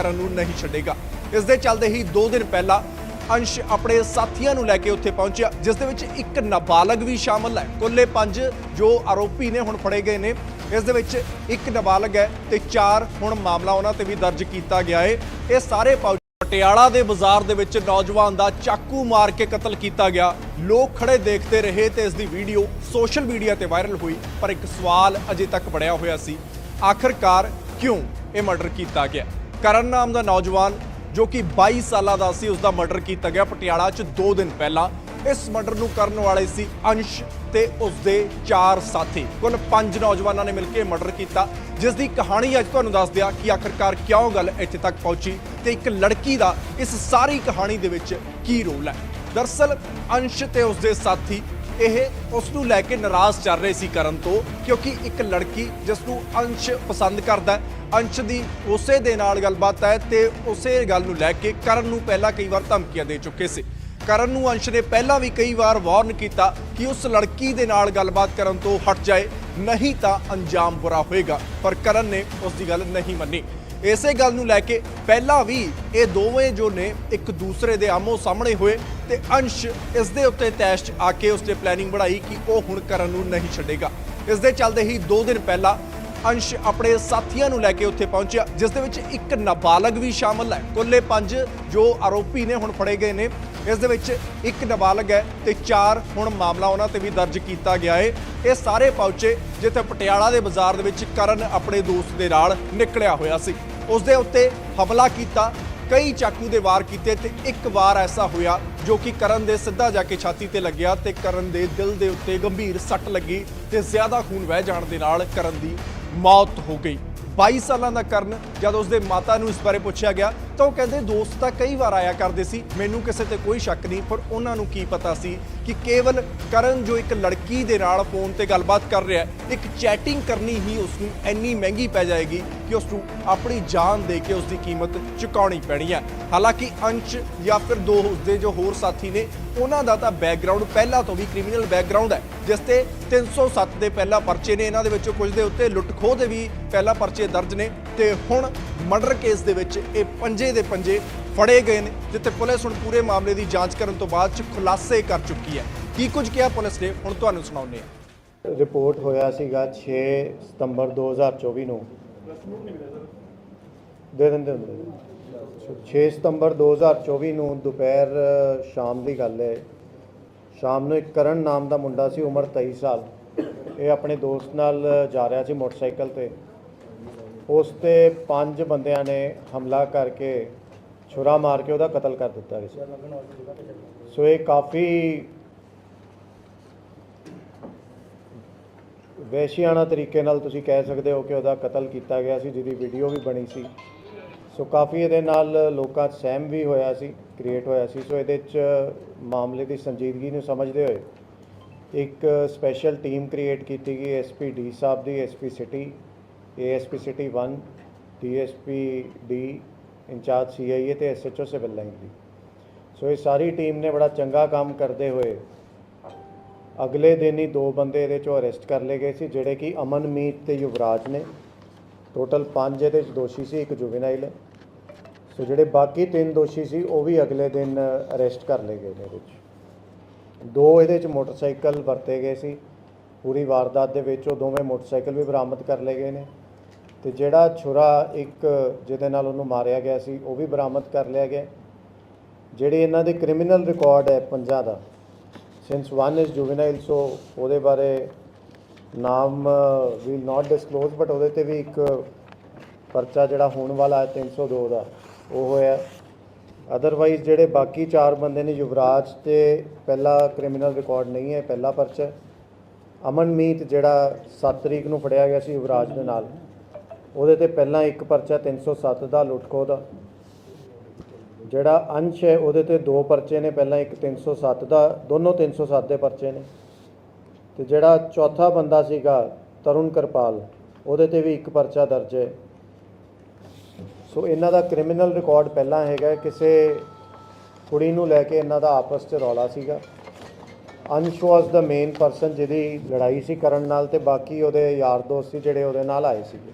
ਕਰਨ ਨੂੰ ਨਹੀਂ ਛੱਡੇਗਾ। ਇਸ ਦੇ ਚੱਲਦੇ ਹੀ 2 ਦਿਨ ਪਹਿਲਾਂ ਅੰਸ਼ ਆਪਣੇ ਸਾਥੀਆਂ ਨੂੰ ਲੈ ਕੇ ਉੱਥੇ ਪਹੁੰਚਿਆ, ਜਿਸ ਦੇ ਵਿੱਚ ਇੱਕ ਨਾਬਾਲਗ ਵੀ ਸ਼ਾਮਲ ਹੈ। ਕੁੱਲੇ ਪੰਜ ਜੋ ਆਰੋਪੀ ਨੇ ਹੁਣ ਫੜੇ ਗਏ ਨੇ, ਇਸ ਦੇ ਵਿੱਚ ਇੱਕ ਨਾਬਾਲਗ ਹੈ ਤੇ ਚਾਰ ਹੁਣ ਮਾਮਲਾ ਉਹਨਾਂ ਤੇ ਵੀ ਦਰਜ ਕੀਤਾ ਗਿਆ ਹੈ ਇਹ ਸਾਰੇ ਪਾਉ ਪਟਿਆਲਾ ਦੇ ਬਾਜ਼ਾਰ ਦੇ ਵਿੱਚ ਨੌਜਵਾਨ ਦਾ ਚਾਕੂ ਮਾਰ ਕੇ ਕਤਲ ਕੀਤਾ ਗਿਆ। ਲੋਕ ਖੜੇ ਦੇਖਦੇ ਰਹੇ ਤੇ ਇਸ ਦੀ ਵੀਡੀਓ ਸੋਸ਼ਲ ਮੀਡੀਆ ਤੇ ਵਾਇਰਲ ਹੋਈ, ਪਰ ਇੱਕ ਸਵਾਲ ਅਜੇ ਤੱਕ ਬਣਿਆ ਹੋਇਆ ਸੀ, ਆਖਰਕਾਰ ਕਿਉਂ ਇਹ ਮਰਡਰ ਕੀਤਾ ਗਿਆ? ਕਰਨ ਨਾਮ ਦਾ ਨੌਜਵਾਨ ਜੋ ਕਿ 22 ਸਾਲਾਂ ਦਾ ਸੀ ਉਸ ਦਾ ਮਰਡਰ ਕੀਤਾ ਗਿਆ ਪਟਿਆਲਾ 'ਚ 2 ਦਿਨ ਪਹਿਲਾਂ। ਇਸ ਮਰਡਰ ਨੂੰ ਕਰਨ ਵਾਲੇ ਸੀ ਅੰਸ਼ ਤੇ ਉਸ ਦੇ ਚਾਰ ਸਾਥੀ। ਕੁੱਲ 5 ਨੌਜਵਾਨਾਂ ਨੇ ਮਿਲ ਕੇ ਮਰਡਰ ਕੀਤਾ। ਜਿਸ ਦੀ ਕਹਾਣੀ ਅੱਜ ਤੁਹਾਨੂੰ ਦੱਸ ਦਿਆ ਕਿ ਆਖਰਕਾਰ ਕਿਉਂ ਗੱਲ ਇੱਥੇ ਤੱਕ ਪਹੁੰਚੀ ਤੇ ਇੱਕ ਲੜਕੀ ਦਾ ਇਸ ਸਾਰੀ ਕਹਾਣੀ ਦੇ ਵਿੱਚ ਕੀ ਰੋਲ ਹੈ। ਦਰਸਲ, ਅੰਸ਼ ਤੇ ਉਸ ਦੇ ਸਾਥੀ ਇਹ ਉਸ ਨੂੰ ਲੈ ਕੇ ਨਾਰਾਜ਼ ਚੱਲ ਰਹੇ ਸੀ ਕਰਨ ਤੋਂ, ਕਿਉਂਕਿ ਇੱਕ ਲੜਕੀ ਜਿਸ ਨੂੰ ਅੰਸ਼ ਪਸੰਦ ਕਰਦਾ ਹੈ, ਅੰਸ਼ ਦੀ ਉਸੇ ਦੇ ਨਾਲ ਗੱਲਬਾਤ ਹੈ ਤੇ ਉਸੇ ਗੱਲ ਨੂੰ ਲੈ ਕੇ ਕਰਨ ਨੂੰ ਪਹਿਲਾਂ ਕਈ ਵਾਰ ਧਮਕੀਆਂ ਦੇ ਚੁੱਕੇ ਸੀ। ਕਰਨ ਨੂੰ ਅੰਸ਼ ਨੇ ਪਹਿਲਾਂ ਵੀ ਕਈ ਵਾਰ ਵਾਰਨ ਕੀਤਾ ਕਿ ਉਸ ਲੜਕੀ ਦੇ ਨਾਲ ਗੱਲਬਾਤ ਕਰਨ ਤੋਂ ਹਟ ਜਾਏ, ਨਹੀਂ ਤਾਂ ਅੰਜਾਮ ਬੁਰਾ ਹੋਏਗਾ, ਪਰ ਕਰਨ ਨੇ ਉਸ ਦੀ ਗੱਲ ਨਹੀਂ ਮੰਨੀ। ਇਸੇ ਗੱਲ ਨੂੰ ਲੈ ਕੇ ਪਹਿਲਾਂ ਵੀ ਇਹ ਦੋਵੇਂ ਜੋ ਨੇ ਇੱਕ ਦੂਸਰੇ ਦੇ ਆਮੋ ਸਾਹਮਣੇ ਹੋਏ ਤੇ ਅੰਸ਼ ਇਸ ਦੇ ਉੱਤੇ ਤੈਸ਼ 'ਚ ਆ ਕੇ ਉਸਨੇ ਪਲੈਨਿੰਗ ਬਣਾਈ ਕਿ ਉਹ ਹੁਣ ਕਰਨ ਨੂੰ ਨਹੀਂ ਛੱਡੇਗਾ। ਇਸ ਦੇ ਚੱਲਦੇ ਹੀ 2 ਦਿਨ ਪਹਿਲਾਂ ਅੰਸ਼ ਆਪਣੇ ਸਾਥੀਆਂ ਨੂੰ ਲੈ ਕੇ ਉੱਥੇ ਪਹੁੰਚਿਆ, ਜਿਸ ਦੇ ਵਿੱਚ ਇੱਕ ਨਾਬਾਲਗ ਵੀ ਸ਼ਾਮਲ ਹੈ। ਕੁੱਲੇ ਪੰਜ ਜੋ ਆਰੋਪੀ ਨੇ ਹੁਣ ਫੜੇ ਗਏ ਨੇ, ਇਸ ਦੇ ਵਿੱਚ ਇੱਕ ਨਾਬਾਲਗ ਹੈ ਤੇ ਚਾਰ ਹੁਣ ਮਾਮਲਾ ਉਹਨਾਂ ਤੇ ਵੀ ਦਰਜ ਕੀਤਾ ਗਿਆ ਹੈ। ਇਹ ਸਾਰੇ ਪਹੁੰਚੇ ਜਿੱਥੇ ਪਟਿਆਲਾ ਦੇ ਬਾਜ਼ਾਰ ਦੇ ਵਿੱਚ ਕਰਨ ਆਪਣੇ ਦੋਸਤ ਦੇ ਨਾਲ ਨਿਕਲਿਆ ਹੋਇਆ ਸੀ। ਉਸ ਦੇ ਉੱਤੇ ਹਮਲਾ ਕੀਤਾ, ਕਈ ਚਾਕੂ ਦੇ ਵਾਰ ਕੀਤੇ ਤੇ ਇੱਕ ਵਾਰ ਐਸਾ ਹੋਇਆ ਜੋ ਕਿ ਕਰਨ ਦੇ ਸਿੱਧਾ ਜਾ ਕੇ ਛਾਤੀ ਤੇ ਲੱਗਿਆ ਤੇ ਕਰਨ ਦੇ ਦਿਲ ਦੇ ਉੱਤੇ ਗੰਭੀਰ ਸੱਟ ਲੱਗੀ ਤੇ ਜ਼ਿਆਦਾ ਖੂਨ ਵਹਿ ਜਾਣ ਦੇ ਨਾਲ ਕਰਨ ਦੀ ਮੌਤ ਹੋ ਗਈ। 22 ਸਾਲਾਂ ਦਾ ਕਰਨ ਜਦ ਉਸਦੇ ਮਾਤਾ ਨੂੰ ਇਸ ਬਾਰੇ ਪੁੱਛਿਆ ਗਿਆ ਤਾਂ ਉਹ ਕਹਿੰਦੇ ਦੋਸਤ ਤਾਂ ਕਈ ਵਾਰ ਆਇਆ ਕਰਦੇ ਸੀ, ਮੈਨੂੰ ਕਿਸੇ ਤੇ ਕੋਈ ਸ਼ੱਕ ਨਹੀਂ, ਪਰ ਉਹਨਾਂ ਨੂੰ ਕੀ ਪਤਾ ਸੀ ਕਿ ਕੇਵਲ ਕਰਨ ਜੋ ਇੱਕ ਲੜਕੀ ਦੇ ਨਾਲ ਫੋਨ ਤੇ ਗੱਲਬਾਤ ਕਰ ਰਿਹਾ ਇੱਕ ਚੈਟਿੰਗ ਕਰਨੀ ਹੀ ਉਸ ਨੂੰ ਇੰਨੀ ਮਹਿੰਗੀ ਪੈ ਜਾਏਗੀ ਕਿ ਉਸ ਨੂੰ ਆਪਣੀ ਜਾਨ ਦੇ ਕੇ ਉਸ ਦੀ ਕੀਮਤ ਚੁਕਾਉਣੀ ਪੈਣੀ ਹੈ। ਹਾਲਾਂਕਿ ਅੰਸ਼ ਜਾਂ ਫਿਰ ਦੋ ਉਸਦੇ ਜੋ ਹੋਰ ਸਾਥੀ ਨੇ, ਉਹਨਾਂ ਦਾ ਤਾਂ ਬੈਕਗ੍ਰਾਉਂਡ ਪਹਿਲਾਂ ਤੋਂ ਵੀ ਕ੍ਰਿਮੀਨਲ ਬੈਕਗ੍ਰਾਉਂਡ ਹੈ, ਜਿਸ ਤੇ 307 ਦੇ ਪਹਿਲਾ ਪਰਚੇ ਨੇ, ਇਹਨਾਂ ਦੇ ਵਿੱਚੋਂ ਕੁਝ ਦੇ ਉੱਤੇ ਲੁੱਟ ਖੋਹ ਦੇ ਵੀ ਪਹਿਲਾ ਪਰਚੇ ਦਰਜ ਨੇ, ਤੇ ਹੁਣ ਮਰਡਰ ਕੇਸ ਦੇ ਵਿੱਚ ਇਹ ਪੰਜੇ ਦੇ ਪੰਜੇ ਫੜੇ ਗਏ ਨੇ, ਜਿੱਥੇ ਪੁਲਿਸ ਹੁਣ ਪੂਰੇ ਮਾਮਲੇ ਦੀ ਜਾਂਚ ਕਰਨ ਤੋਂ ਬਾਅਦ ਚ ਖੁਲਾਸੇ ਕਰ ਚੁੱਕੀ ਹੈ। ਕੀ ਕੁਝ ਕਿਹਾ ਪੁਲਿਸ ਨੇ, ਹੁਣ ਤੁਹਾਨੂੰ ਸੁਣਾਉਂਦੇ ਹਾਂ। ਰਿਪੋਰਟ ਹੋਇਆ ਸੀਗਾ 6 ਸਤੰਬਰ 2024 ਨੂੰ। ਦੇ ਦਿੰਦੇ ਹੁੰਦੇ। 6 ਸਤੰਬਰ 2024 ਨੂੰ ਦੁਪਹਿਰ ਸ਼ਾਮ ਦੀ ਗੱਲ ਹੈ। ਸ਼ਾਮ ਨੂੰ ਇੱਕ ਕਰਨ ਨਾਮ ਦਾ ਮੁੰਡਾ ਸੀ, ਉਮਰ 23 ਸਾਲ। ਇਹ ਆਪਣੇ ਦੋਸਤ ਨਾਲ ਜਾ ਰਿਹਾ ਸੀ ਮੋਟਰਸਾਈਕਲ ਤੇ। ਉਸ ਤੇ ਪੰਜ ਬੰਦਿਆਂ ਨੇ ਹਮਲਾ ਕਰਕੇ ਛੁਰਾ ਮਾਰ ਕੇ ਉਹਦਾ ਕਤਲ ਕਰ ਦਿੱਤਾ ਗਿਆ ਸੀ। ਸੋ ਇਹ ਕਾਫੀ ਵੈਸ਼ੀਆਣਾ ਤਰੀਕੇ ਨਾਲ ਤੁਸੀਂ ਕਹਿ ਸਕਦੇ ਹੋ ਕਿ ਉਹਦਾ ਕਤਲ ਕੀਤਾ ਗਿਆ ਸੀ, ਜਿਹਦੀ ਵੀਡੀਓ ਵੀ ਬਣੀ ਸੀ। ਸੋ ਕਾਫੀ ਇਹਦੇ ਨਾਲ ਲੋਕਾਂ 'ਚ ਸਹਿਮ ਵੀ ਹੋਇਆ ਸੀ ਕ੍ਰੀਏਟ ਹੋਇਆ ਸੀ। ਸੋ ਇਹਦੇ 'ਚ ਮਾਮਲੇ ਦੀ ਸੰਜੀਦਗੀ ਨੂੰ ਸਮਝਦੇ ਹੋਏ ਇੱਕ ਸਪੈਸ਼ਲ ਟੀਮ ਕ੍ਰੀਏਟ ਕੀਤੀ ਗਈ ਐਸਪੀ ਡੀ ਸਾਹਿਬ ਦੀ SP city ASP city 1 DSP D incharge CIA ਤੇ ਐਸਐਚਓ ਸਿਵਲ ਲਾਈਨ ਦੀ। ਸੋ ਇਹ ਸਾਰੀ ਟੀਮ ਨੇ ਬੜਾ ਚੰਗਾ ਕੰਮ ਕਰਦੇ ਹੋਏ ਅਗਲੇ ਦਿਨ ਹੀ ਦੋ ਬੰਦੇ ਇਹਦੇ ਚੋਂ ਅਰੈਸਟ ਕਰ ਲਏ ਗਏ ਸੀ, ਜਿਹੜੇ ਕਿ ਅਮਨਮੀਤ ਤੇ ਯੁਵਰਾਜ ਨੇ। ਟੋਟਲ 5 ਇਹਦੇ ਚ ਦੋਸ਼ੀ ਸੀ, ਇੱਕ ਜੁਵੇਨਾਈਲ ਸੋ ਜਿਹੜੇ ਬਾਕੀ ਤਿੰਨ ਦੋਸ਼ੀ ਸੀ, ਉਹ ਵੀ ਅਗਲੇ ਦਿਨ ਅਰੈਸਟ ਕਰ ਲਏ ਗਏ ਨੇ ਇਹਦੇ ਚ। ਦੋ ਇਹਦੇ ਚ ਮੋਟਰਸਾਈਕਲ ਵਰਤੇ ਗਏ ਸੀ। ਪੂਰੀ ਵਾਰਦਾਤ ਦੇ ਵਿੱਚ ਉਹ ਦੋਵੇਂ ਮੋਟਰਸਾਈਕਲ ਵੀ ਬਰਾਮਦ ਕਰ ਲਏ ਗਏ ਨੇ। ਤੇ ਜਿਹੜਾ ਛੁਰਾ ਇੱਕ ਜਿਹਦੇ ਨਾਲ ਉਹਨੂੰ ਮਾਰਿਆ ਗਿਆ ਸੀ, ਉਹ ਵੀ ਬਰਾਮਦ ਕਰ ਲਿਆ ਗਿਆ। ਜਿਹੜੇ ਇਹਨਾਂ ਦੇ ਕ੍ਰਿਮੀਨਲ ਰਿਕਾਰਡ ਹੈ ਪੰਜਾਂ ਦਾ since one is juvenile so ਉਹਦੇ ਬਾਰੇ ਨਾਮ ਵੀ ਨਾਟ ਡਿਸਕਲੋਜ਼ ਬਟ ਉਹਦੇ ਤੇ ਵੀ ਇੱਕ ਪਰਚਾ ਜਿਹੜਾ ਹੋਣ ਵਾਲਾ ਹੈ 302 ਦਾ ਉਹ ਹੋਇਆ। ਅਦਰਵਾਈਜ਼ ਜਿਹੜੇ ਬਾਕੀ ਚਾਰ ਬੰਦੇ ਨੇ, ਯੁਵਰਾਜ ਤੇ ਪਹਿਲਾ ਕ੍ਰਿਮੀਨਲ ਰਿਕਾਰਡ ਨਹੀਂ ਹੈ, ਪਹਿਲਾ ਪਰਚਾ ਅਮਨਮੀਤ ਜਿਹੜਾ 7 ਤਰੀਕ ਨੂੰ ਫੜਿਆ ਗਿਆ ਸੀ ਯੁਵਰਾਜ ਦੇ ਨਾਲ। ਉਹਦੇ ਤੇ ਪਹਿਲਾਂ ਇੱਕ ਪਰਚਾ 307 ਦਾ ਲੁੱਟਖੋ ਦਾ, ਜਿਹੜਾ ਅੰਸ਼ ਹੈ ਉਹਦੇ ਤੇ ਦੋ ਪਰਚੇ ਨੇ, ਪਹਿਲਾਂ ਇੱਕ 307 ਦਾ, ਦੋਨੋਂ 307 ਦੇ ਪਰਚੇ ਨੇ। ਤੇ ਜਿਹੜਾ ਚੌਥਾ ਬੰਦਾ ਸੀਗਾ ਤਰੁਣ ਕਿਰਪਾਲ, ਉਹਦੇ ਤੇ ਵੀ ਇੱਕ ਪਰਚਾ ਦਰਜ ਹੈ। ਸੋ ਇਹਨਾਂ ਦਾ ਕ੍ਰਿਮੀਨਲ ਰਿਕਾਰਡ ਪਹਿਲਾਂ ਹੈਗਾ ਕਿਸੇ ਕੁੜੀ ਨੂੰ ਲੈ ਕੇ ਇਹਨਾਂ ਦਾ ਆਪਸ 'ਚ ਰੌਲਾ ਸੀਗਾ। ਅੰਸ਼ ਵਾਸ ਦਾ ਮੇਨ ਪਰਸਨ ਜਿਹਦੀ ਲੜਾਈ ਸੀ ਕਰਨ ਨਾਲ ਤੇ ਬਾਕੀ ਉਹਦੇ ਯਾਰ ਦੋਸਤ ਸੀ ਜਿਹੜੇ ਉਹਦੇ ਨਾਲ ਆਏ ਸੀਗੇ।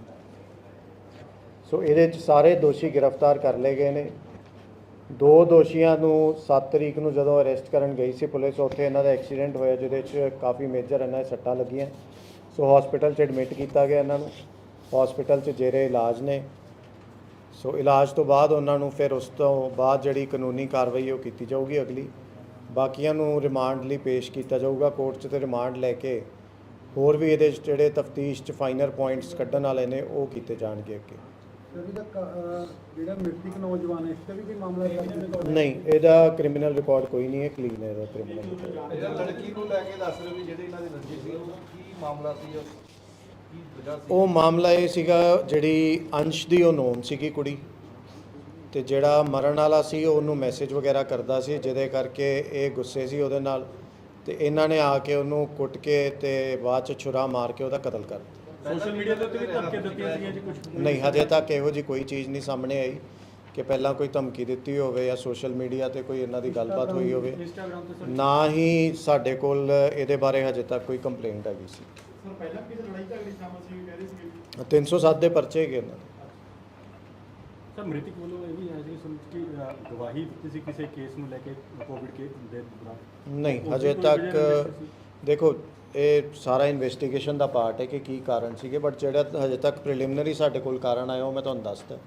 ਸੋ ਇਹਦੇ 'ਚ ਸਾਰੇ ਦੋਸ਼ੀ ਗ੍ਰਿਫਤਾਰ ਕਰ ਲਏ ਗਏ ਨੇ। ਦੋ ਦੋਸ਼ੀਆਂ ਨੂੰ 7 ਤਰੀਕ ਨੂੰ ਜਦੋਂ ਅਰੈਸਟ ਕਰਨ ਗਈ ਸੀ ਪੁਲਿਸ, ਉੱਥੇ ਇਹਨਾਂ ਦਾ ਐਕਸੀਡੈਂਟ ਹੋਇਆ ਜਿਹਦੇ 'ਚ ਕਾਫੀ ਮੇਜਰ ਇਹਨਾਂ ਦੇ ਸੱਟਾਂ ਲੱਗੀਆਂ। ਸੋ ਹਸਪੀਟਲ 'ਚ ਐਡਮਿਟ ਕੀਤਾ ਗਿਆ ਇਹਨਾਂ ਨੂੰ। ਹਸਪੀਟਲ 'ਚ ਜੇਰੇ ਇਲਾਜ ਨੇ। ਸੋ ਇਲਾਜ ਤੋਂ ਬਾਅਦ ਉਹਨਾਂ ਨੂੰ ਫਿਰ ਉਸ ਤੋਂ ਬਾਅਦ ਜਿਹੜੀ ਕਾਨੂੰਨੀ ਕਾਰਵਾਈ ਉਹ ਕੀਤੀ ਜਾਊਗੀ ਅਗਲੀ। ਬਾਕੀਆਂ ਨੂੰ ਰਿਮਾਂਡ ਲਈ ਪੇਸ਼ ਕੀਤਾ ਜਾਊਗਾ। ਕੋਰਟ 'ਚ ਤੇ ਰਿਮਾਂਡ ਲੈ ਕੇ ਹੋਰ ਵੀ ਇਹਦੇ 'ਚ ਜਿਹੜੇ ਤਫਤੀਸ਼ 'ਚ ਫਾਈਨਰ ਪੁਆਇੰਟਸ ਕੱਢਣ ਵਾਲੇ ਨੇ ਉਹ ਕੀਤੇ ਜਾਣਗੇ ਅੱਗੇ। ਜਿਹੜਾ ਮ੍ਰਿਤਕ ਨੌਜਵਾਨ ਹੈ ਇਸ ਤੇ ਵੀ ਕੋਈ ਮਾਮਲਾ ਦਰਜ ਨਹੀਂ ਇਹਦਾ ਕ੍ਰਿਮੀਨਲ ਰਿਕਾਰਡ ਕੋਈ ਨਹੀਂ ਹੈ ਕਲੀਨ ਹੈ ਇਹਦਾ ਕ੍ਰਿਮੀਨਲ ਇਹਦਾ ਲੜਕੀ ਨੂੰ ਲੈ ਕੇ ਦੱਸ ਰਹੇ ਵੀ ਜਿਹੜੇ ਇਹਨਾਂ ਦੀ ਰੰਜੀ ਸੀ ਉਹ ਕੀ ਮਾਮਲਾ ਸੀ ਉਹ ਕੀ ਵਜ੍ਹਾ ਸੀ? ਉਹ ਮਾਮਲਾ ਇਹ ਸੀਗਾ ਜਿਹੜੀ ਅੰਸ਼ ਦੀ ਉਹ ਨੋਨ ਸੀਗੀ ਕੁੜੀ। ਤੇ ਜਿਹੜਾ ਮਰਨ ਵਾਲਾ ਸੀ ਉਹ ਉਹਨੂੰ ਮੈਸੇਜ ਵਗੈਰਾ ਕਰਦਾ ਸੀ ਜਿਹਦੇ ਕਰਕੇ ਇਹ ਗੁੱਸੇ ਸੀ ਉਹਦੇ ਨਾਲ। ਤੇ ਇਹਨਾਂ ਨੇ ਆ ਕੇ ਉਹਨੂੰ ਕੁੱਟ ਕੇ ਤੇ ਬਾਅਦ ਚ ਛੁਰਾ ਮਾਰ ਕੇ ਉਹਦਾ ਕਤਲ ਕਰ ਦਿੱਤਾ। ਸੋਸ਼ਲ ਮੀਡੀਆ ਦੇ ਉੱਤੇ ਵੀ ਧਮਕੀਆਂ ਦਿੱਤੀਆਂ ਸੀਗੀਆਂ ਜੀ ਕੁਝ ਨਹੀਂ ਹਜੇ ਤੱਕ ਇਹੋ ਜੀ ਕੋਈ ਚੀਜ਼ ਨਹੀਂ ਸਾਹਮਣੇ ਆਈ ਕਿ ਪਹਿਲਾਂ ਕੋਈ ਧਮਕੀ ਦਿੱਤੀ ਹੋਵੇ ਜਾਂ ਸੋਸ਼ਲ ਮੀਡੀਆ ਤੇ ਕੋਈ ਇਹਨਾਂ ਦੀ ਗੱਲਬਾਤ ਹੋਈ ਹੋਵੇ। ਨਾ ਹੀ ਸਾਡੇ ਕੋਲ ਇਹਦੇ ਬਾਰੇ ਹਜੇ ਤੱਕ ਕੋਈ ਕੰਪਲੇਂਟ ਹੈਗੀ ਸੀ। ਸਰ ਪਹਿਲਾਂ ਕਿਸੇ ਲੜਾਈ ਝਗੜੇ ਸ਼ਾਮਲ ਸੀ ਕਹਿ ਰਹੇ ਸੀਗੇ 307 ਦੇ ਪਰਚੇ ਹੈਗੇ ਇਹਨਾਂ ਦੇ। ਸਰ ਮ੍ਰਿਤਕ ਵੱਲੋਂ ਇਹ ਵੀ ਹੈ ਜੀ ਸੁਣ ਕਿ ਅ, ਗਵਾਹੀ ਦਿੱਤੀ ਸੀ ਕਿਸੇ ਕੇਸ ਨੂੰ ਲੈ ਕੇ ਕੋਵਿਡ ਕੇ ਦੇ ਦੌਰਾਨ? ਨਹੀਂ ਹਜੇ ਤੱਕ ਦੇਖੋ ਇਹ ਸਾਰਾ ਇਨਵੈਸਟੀਗੇਸ਼ਨ ਦਾ ਪਾਰਟ ਹੈ ਕਿ ਕੀ ਕਾਰਨ ਸੀਗੇ ਬਟ ਜਿਹੜਾ ਹਜੇ ਤੱਕ ਪ੍ਰੀਲਿਮਿਨਰੀ ਸਾਡੇ ਕੋਲ ਕਾਰਨ ਆਇਆ ਉਹ ਮੈਂ ਤੁਹਾਨੂੰ ਦੱਸਦਾ।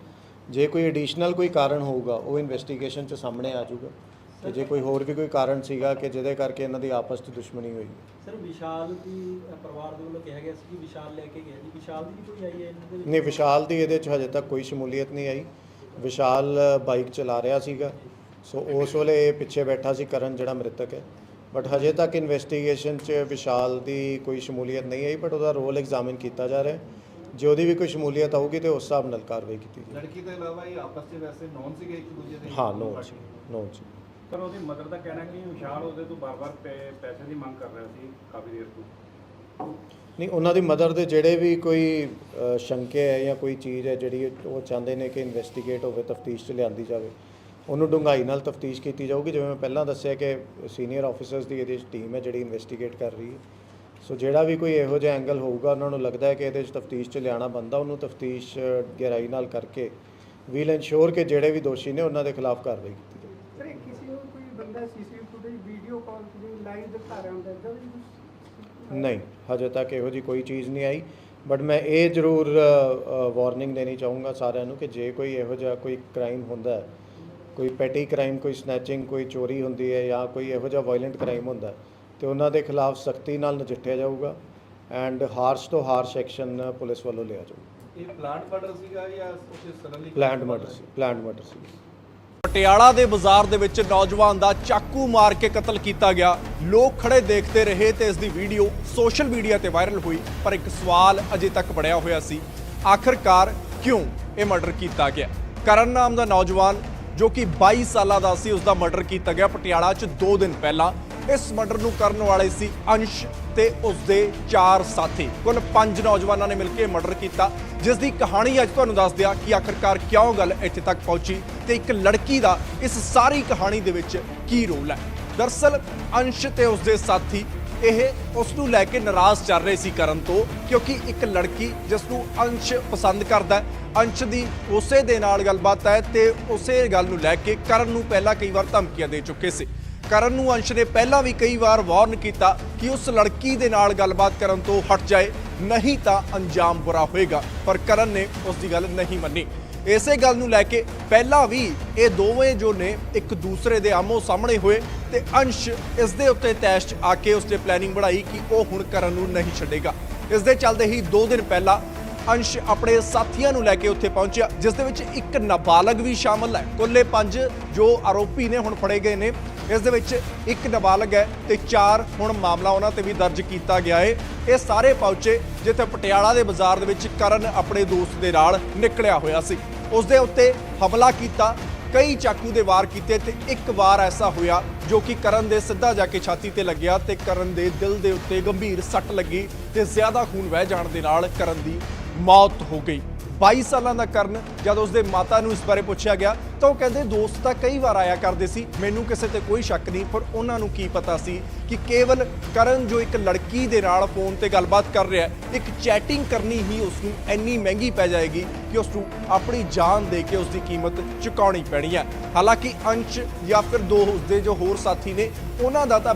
ਜੇ ਕੋਈ ਐਡੀਸ਼ਨਲ ਕੋਈ ਕਾਰਨ ਹੋਊਗਾ ਉਹ ਇਨਵੈਸਟੀਗੇਸ਼ਨ 'ਚ ਸਾਹਮਣੇ ਆ ਜਾਊਗਾ। ਤੇ ਜੇ ਕੋਈ ਹੋਰ ਵੀ ਕੋਈ ਕਾਰਨ ਸੀਗਾ ਕਿ ਜਿਹਦੇ ਕਰਕੇ ਇਹਨਾਂ ਦੀ ਆਪਸ 'ਚ ਦੁਸ਼ਮਣੀ ਹੋਈ? ਸਰ ਵਿਸ਼ਾਲ ਦੀ ਪਰਿਵਾਰ ਦੇ ਵੱਲੋਂ ਕਿਹਾ ਗਿਆ ਸੀ ਕਿ ਵਿਸ਼ਾਲ ਲੈ ਕੇ ਗਿਆ ਜੀ। ਵਿਸ਼ਾਲ ਦੀ ਵੀ ਕੋਈ ਆਈ ਹੈ ਇਹਨਾਂ ਦੇ ਵਿੱਚ? ਨਹੀਂ ਵਿਸ਼ਾਲ ਦੀ ਇਹਦੇ 'ਚ ਹਜੇ ਤੱਕ ਕੋਈ ਸ਼ਮੂਲੀਅਤ ਨਹੀਂ ਆਈ। ਵਿਸ਼ਾਲ ਬਾਈਕ ਚਲਾ ਰਿਹਾ ਸੀਗਾ। ਸੋ ਉਸ ਵੇਲੇ ਇਹ ਪਿੱਛੇ ਬੈਠਾ ਸੀ ਕਰਨ ਜਿਹੜਾ ਮ੍ਰਿਤਕ ਹੈ। ਬਟ ਹਜੇ ਤੱਕ ਇਨਵੈਸਟੀਗੇਸ਼ਨ 'ਚ ਵਿਸ਼ਾਲ ਦੀ ਕੋਈ ਸ਼ਮੂਲੀਅਤ ਨਹੀਂ ਆਈ ਬਟ ਉਹਦਾ ਰੋਲ ਐਗਜ਼ਾਮਿਨ ਕੀਤਾ ਜਾ ਰਿਹਾ ਹੈ। ਜੇ ਉਹਦੀ ਵੀ ਕੋਈ ਸ਼ਮੂਲੀਅਤ ਆਊਗੀ ਤੇ ਉਸ ਹਿਸਾਬ ਨਾਲ ਕਾਰਵਾਈ ਕੀਤੀ ਜਾਏਗੀ ਲੜਕੀ ਤੋਂ ਇਲਾਵਾ ਇਹ ਆਪਸ ਵਿੱਚ ਵੈਸੇ ਨੌਨ ਸੀਗੇ ਇੱਕ ਦੂਜੇ ਦੇ? ਹਾਂ ਨੋ ਜੀ ਨੋ ਜੀ ਪਰ ਉਹਦੀ ਮਦਰ ਦਾ ਕਹਿਣਾ ਕਿ ਵਿਸ਼ਾਲ ਉਹਦੇ ਤੋਂ ਬਾਰ-ਬਾਰ ਪੈਸੇ ਦੀ ਮੰਗ ਕਰ ਰਿਹਾ ਸੀ ਕਾਫੀ ਦੇਰ ਤੋਂ। ਨਹੀਂ, ਉਹਨਾਂ ਦੀ ਮਦਰ ਦੇ ਜਿਹੜੇ ਵੀ ਕੋਈ ਸ਼ੰਕੇ ਹੈ ਜਾਂ ਕੋਈ ਚੀਜ਼ ਹੈ ਜਿਹੜੀ ਉਹ ਚਾਹੁੰਦੇ ਨੇ ਕਿ ਇਨਵੈਸਟੀਗੇਟ ਹੋਵੇ, ਤਫਤੀਸ਼ 'ਚ ਲਿਆਂਦੀ ਜਾਵੇ, ਉਹਨੂੰ ਡੂੰਘਾਈ ਨਾਲ ਤਫਤੀਸ਼ ਕੀਤੀ ਜਾਊਗੀ। ਜਿਵੇਂ ਮੈਂ ਪਹਿਲਾਂ ਦੱਸਿਆ ਕਿ ਸੀਨੀਅਰ ਆਫੀਸਰਸ ਦੀ ਇਹਦੇ 'ਚ ਟੀਮ ਹੈ ਜਿਹੜੀ ਇਨਵੈਸਟੀਗੇਟ ਕਰ ਰਹੀ ਹੈ। ਸੋ ਜਿਹੜਾ ਵੀ ਕੋਈ ਇਹੋ ਜਿਹਾ ਐਂਗਲ ਹੋਊਗਾ, ਉਹਨਾਂ ਨੂੰ ਲੱਗਦਾ ਹੈ ਕਿ ਇਹਦੇ 'ਚ ਤਫਤੀਸ਼ 'ਚ ਲਿਆਣਾ ਬੰਦਾ, ਉਹਨੂੰ ਤਫਤੀਸ਼ ਗਹਿਰਾਈ ਨਾਲ ਕਰਕੇ ਵੀਲ ਇਨਸ਼ੋਰ ਕਿ ਜਿਹੜੇ ਵੀ ਦੋਸ਼ੀ ਨੇ ਉਹਨਾਂ ਦੇ ਖਿਲਾਫ ਕਾਰਵਾਈ ਕੀਤੀ ਨੂੰ ਕੋਈ ਬੰਦਾ ਸੀਸੀਟੀਵੀ ਫੁਟੇਜ ਵੀਡੀਓ ਕਾਲ ਤੇ ਲਾਈਵ ਦਿਖਾ ਰਿਹਾ ਹੁੰਦਾ ਇਦਾਂ ਵੀ ਕੁਛ ਨਹੀਂ ਹਜੇ ਤੱਕ ਇਹੋ ਜੀ ਕੋਈ ਚੀਜ਼ ਨਹੀਂ ਆਈ ਬਟ ਮੈਂ ਇਹ ਜ਼ਰੂਰ ਵਾਰਨਿੰਗ ਦੇਣੀ ਚਾਹੂੰਗਾ ਸਾਰਿਆਂ ਨੂੰ ਕਿ ਜੇ ਕੋਈ ਇਹੋ ਜਿਹਾ ਕੋਈ ਕ੍ਰਾਈਮ ਹੁੰਦਾ ਹੈ ਕੋਈ ਪੈਟੀ ਕ੍ਰਾਈਮ ਕੋਈ ਸਨੈਚਿੰਗ ਕੋਈ ਚੋਰੀ ਹੁੰਦੀ ਹੈ ਜਾਂ ਕੋਈ ਇਹੋ ਜਿਹਾ ਵਾਇਲੈਂਟ ਕ੍ਰਾਈਮ ਹੁੰਦਾ ਤੇ ਉਹਨਾਂ ਦੇ ਖਿਲਾਫ ਸਖਤੀ ਨਾਲ ਨਜਿੱਠਿਆ ਜਾਊਗਾ ਐਂਡ ਹਾਰਸ਼ ਤੋਂ ਹਾਰਸ਼ ਐਕਸ਼ਨ ਪੁਲਿਸ ਵੱਲੋਂ ਲਿਆ ਜਾਊਗਾ ਇਹ ਪਲਾਂਟ ਮਰਡਰ ਸੀਗਾ ਜਾਂ ਉਸੇ ਸਡਨਲੀ ਪਲਾਨਡ ਮਰਡਰ ਸੀ ਪਲਾਨਡ ਮਰਡਰ ਸੀ। ਪਟਿਆਲਾ ਦੇ ਬਾਜ਼ਾਰ ਦੇ ਵਿੱਚ ਨੌਜਵਾਨ ਦਾ ਚਾਕੂ ਮਾਰ ਕੇ ਕਤਲ ਕੀਤਾ ਗਿਆ। ਲੋਕ ਖੜੇ ਦੇਖਦੇ ਰਹੇ ਤੇ ਇਸ ਦੀ ਵੀਡੀਓ ਸੋਸ਼ਲ ਮੀਡੀਆ ਤੇ ਵਾਇਰਲ ਹੋਈ, ਪਰ ਇੱਕ ਸਵਾਲ ਅਜੇ ਤੱਕ ਬਣਿਆ ਹੋਇਆ ਸੀ, ਆਖਰਕਾਰ ਕਿਉਂ ਇਹ ਮਰਡਰ ਕੀਤਾ ਗਿਆ? ਕਰਨ ਨਾਮ ਦਾ ਨੌਜਵਾਨ ਜੋ ਕਿ 22 ਸਾਲਾਂ ਦਾ ਸੀ ਉਸ ਦਾ ਮਰਡਰ ਕੀਤਾ ਗਿਆ ਪਟਿਆਲਾ 'ਚ 2 ਦਿਨ ਪਹਿਲਾਂ। ਇਸ ਮਰਡਰ ਨੂੰ ਕਰਨ ਵਾਲੇ ਸੀ ਅੰਸ਼ ਤੇ ਉਸ ਦੇ ਚਾਰ ਸਾਥੀ। ਕੁੱਲ 5 ਨੌਜਵਾਨਾਂ ਨੇ ਮਿਲ ਕੇ ਮਰਡਰ ਕੀਤਾ ਜਿਸ ਦੀ ਕਹਾਣੀ ਅੱਜ ਤੁਹਾਨੂੰ ਦੱਸ ਦਿਆ ਕਿ ਆਖਰਕਾਰ ਕਿਉਂ ਗੱਲ ਇੱਥੇ ਤੱਕ ਪਹੁੰਚੀ ਤੇ ਇੱਕ ਲੜਕੀ ਦਾ ਇਸ ਸਾਰੀ ਕਹਾਣੀ ਦੇ ਵਿੱਚ ਕੀ ਰੋਲ ਹੈ। ਦਰਸਲ, ਅੰਸ਼ ਤੇ ਉਸ ਦੇ ਸਾਥੀ ਇਹ ਉਸ ਨੂੰ ਲੈ ਕੇ ਨਾਰਾਜ਼ ਚੱਲ ਰਹੇ ਸੀ ਕਰਨ ਤੋਂ, ਕਿਉਂਕਿ ਇੱਕ ਲੜਕੀ ਜਿਸ ਨੂੰ ਅੰਸ਼ ਪਸੰਦ ਕਰਦਾ ਅੰਸ਼ ਦੀ ਉਸੇ ਦੇ ਨਾਲ ਗੱਲਬਾਤ ਹੈ ਤੇ ਉਸੇ ਗੱਲ ਨੂੰ ਲੈ ਕੇ ਕਰਨ ਨੂੰ ਪਹਿਲਾਂ ਕਈ ਵਾਰ ਧਮਕੀਆਂ ਦੇ ਚੁੱਕੇ ਸੀ। ਕਰਨ ਨੂੰ ਅੰਸ਼ ਨੇ ਪਹਿਲਾਂ ਵੀ ਕਈ ਵਾਰ ਵਾਰਨ ਕੀਤਾ ਕਿ ਉਸ ਲੜਕੀ ਦੇ ਨਾਲ ਗੱਲਬਾਤ ਕਰਨ ਤੋਂ ਹਟ ਜਾਏ, ਨਹੀਂ ਤਾਂ ਅੰਜਾਮ ਬੁਰਾ ਹੋਏਗਾ। ਪਰ ਕਰਨ ਨੇ ਉਸ ਦੀ ਗੱਲ ਨਹੀਂ ਮੰਨੀ। ਇਸੇ ਗੱਲ ਨੂੰ ਲੈ ਕੇ ਪਹਿਲਾਂ ਵੀ ਇਹ ਦੋਵੇਂ ਜੋ ਨੇ ਇੱਕ ਦੂਸਰੇ ਦੇ ਆਮੋ ਸਾਹਮਣੇ ਹੋਏ ਤੇ ਅੰਸ਼ ਇਸ ਦੇ ਉੱਤੇ ਤੈਸ਼ 'ਚ ਆ ਕੇ ਉਸਨੇ ਪਲੈਨਿੰਗ ਬਣਾਈ ਕਿ ਉਹ ਹੁਣ ਕਰਨ ਨੂੰ ਨਹੀਂ ਛੱਡੇਗਾ। ਇਸ ਦੇ ਚੱਲਦੇ ਹੀ 2 ਦਿਨ ਪਹਿਲਾਂ ਅੰਸ਼ ਆਪਣੇ ਸਾਥੀਆਂ ਨੂੰ ਲੈ ਕੇ ਉੱਥੇ ਪਹੁੰਚਿਆ, ਜਿਸ ਦੇ ਵਿੱਚ ਇੱਕ ਨਾਬਾਲਗ ਵੀ ਸ਼ਾਮਲ ਹੈ। ਕੁੱਲੇ ਪੰਜ ਜੋ ਆਰੋਪੀ ਨੇ ਹੁਣ ਫੜੇ ਗਏ ਨੇ ਇਸ ਦੇ ਵਿੱਚ ਇੱਕ ਨਾਬਾਲਗ ਹੈ ਤੇ ਚਾਰ ਹੁਣ ਮਾਮਲਾ ਉਹਨਾਂ ਤੇ ਵੀ ਦਰਜ ਕੀਤਾ ਗਿਆ ਹੈ ਇਹ ਸਾਰੇ ਪਹੁੰਚੇ ਜਿੱਥੇ ਪਟਿਆਲਾ ਦੇ ਬਾਜ਼ਾਰ ਦੇ ਵਿੱਚ ਕਰਨ ਆਪਣੇ ਦੋਸਤ ਦੇ ਨਾਲ ਨਿਕਲਿਆ ਹੋਇਆ ਸੀ। ਉਸ ਦੇ ਉੱਤੇ ਹਮਲਾ ਕੀਤਾ, ਕਈ ਚਾਕੂ ਦੇ ਵਾਰ ਕੀਤੇ ਤੇ ਇੱਕ ਵਾਰ ਐਸਾ ਹੋਇਆ ਜੋ ਕਿ ਕਰਨ ਦੇ ਸਿੱਧਾ ਜਾ ਕੇ ਛਾਤੀ ਤੇ ਲੱਗਿਆ ਤੇ ਕਰਨ ਦੇ ਦਿਲ ਦੇ ਉੱਤੇ ਗੰਭੀਰ ਸੱਟ ਲੱਗੀ ਤੇ ਜ਼ਿਆਦਾ ਖੂਨ ਵਹਿ ਜਾਣ ਦੇ ਨਾਲ ਕਰਨ ਦੀ ਮੌਤ ਹੋ ਗਈ। 22 ਸਾਲਾਂ ਦਾ ਕਰਨ ਜਦ ਉਸਦੇ ਮਾਤਾ ਨੂੰ ਇਸ ਬਾਰੇ ਪੁੱਛਿਆ ਗਿਆ ਤਾਂ ਉਹ ਕਹਿੰਦੇ ਦੋਸਤ ਤਾਂ ਕਈ ਵਾਰ ਆਇਆ ਕਰਦੇ ਸੀ, ਮੈਨੂੰ ਕਿਸੇ ਤੇ ਕੋਈ ਸ਼ੱਕ ਨਹੀਂ, ਪਰ ਉਹਨਾਂ ਨੂੰ ਕੀ ਪਤਾ ਸੀ ਕਿ ਕੇਵਲ ਕਰਨ ਜੋ ਇੱਕ ਲੜਕੀ ਦੇ ਨਾਲ ਫੋਨ ਤੇ ਗੱਲਬਾਤ ਕਰ ਰਿਹਾ ਹੈ, ਇੱਕ ਚੈਟਿੰਗ ਕਰਨੀ ਹੀ ਉਸ ਨੂੰ ਇੰਨੀ ਮਹਿੰਗੀ ਪੈ ਜਾਏਗੀ ਕਿ ਉਸ ਨੂੰ ਆਪਣੀ ਜਾਨ ਦੇ ਕੇ ਉਸ ਦੀ ਕੀਮਤ ਚੁਕਾਉਣੀ ਪੈਣੀ ਹੈ। ਹਾਲਾਂਕਿ ਅੰਸ਼ ਜਾਂ ਫਿਰ ਦੋ ਉਸਦੇ ਜੋ ਹੋਰ ਸਾਥੀ ਨੇ, ਉਹਨਾਂ ਦਾ ਤਾਂ